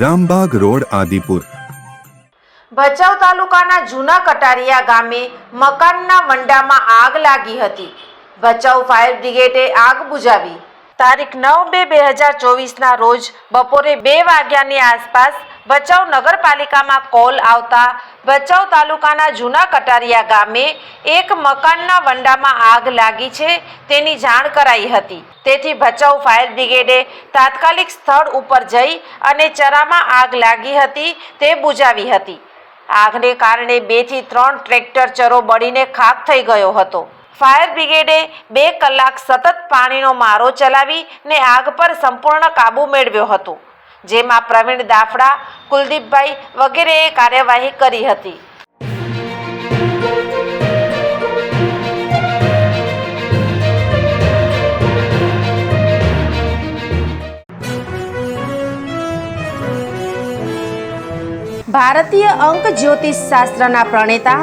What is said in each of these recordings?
Rambaug road, Adipur. Bhachau તાલુકાના જૂના કટારિયા ગામે મકાનના વંડામાં આગ લાગી હતી. ભચાઉ ફાયર બ્રિગેડે આગ બુઝાવી તારીખ નવ બે બે હજાર ચોવીસના રોજ બપોરે બે વાગ્યાની આસપાસ ભચાઉ નગરપાલિકામાં કોલ આવતા ભચાઉ તાલુકાના જૂના કટારિયા ગામે એક મકાનના વંડામાં આગ લાગી છે તેની જાણ કરાઈ હતી. તેથી ભચાઉ ફાયર બ્રિગેડે તાત્કાલિક સ્થળ ઉપર જઈ અને ચરામાં આગ લાગી હતી તે બુજાવી હતી. આગને કારણે બેથી ત્રણ ટ્રેક્ટર ચરો બળીને ખાક થઈ ગયો હતો. ફાયર બ્રિગેડે બે કલાક સતત પાણીનો મારો ચલાવી ને આગ પર સંપૂર્ણ કાબુ મેળવ્યો હતો. જેમાં પ્રવીણ દાફડા, કુલદીપભાઈ વગેરેએ કાર્યવાહી કરી હતી. ભારતીય અંક જ્યોતિષ શાસ્ત્રના પ્રણેતા,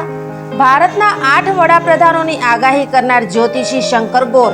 ભારતના આઠ વડાપ્રધાનોની આગાહી કરનાર જ્યોતિષી શંકર ગોર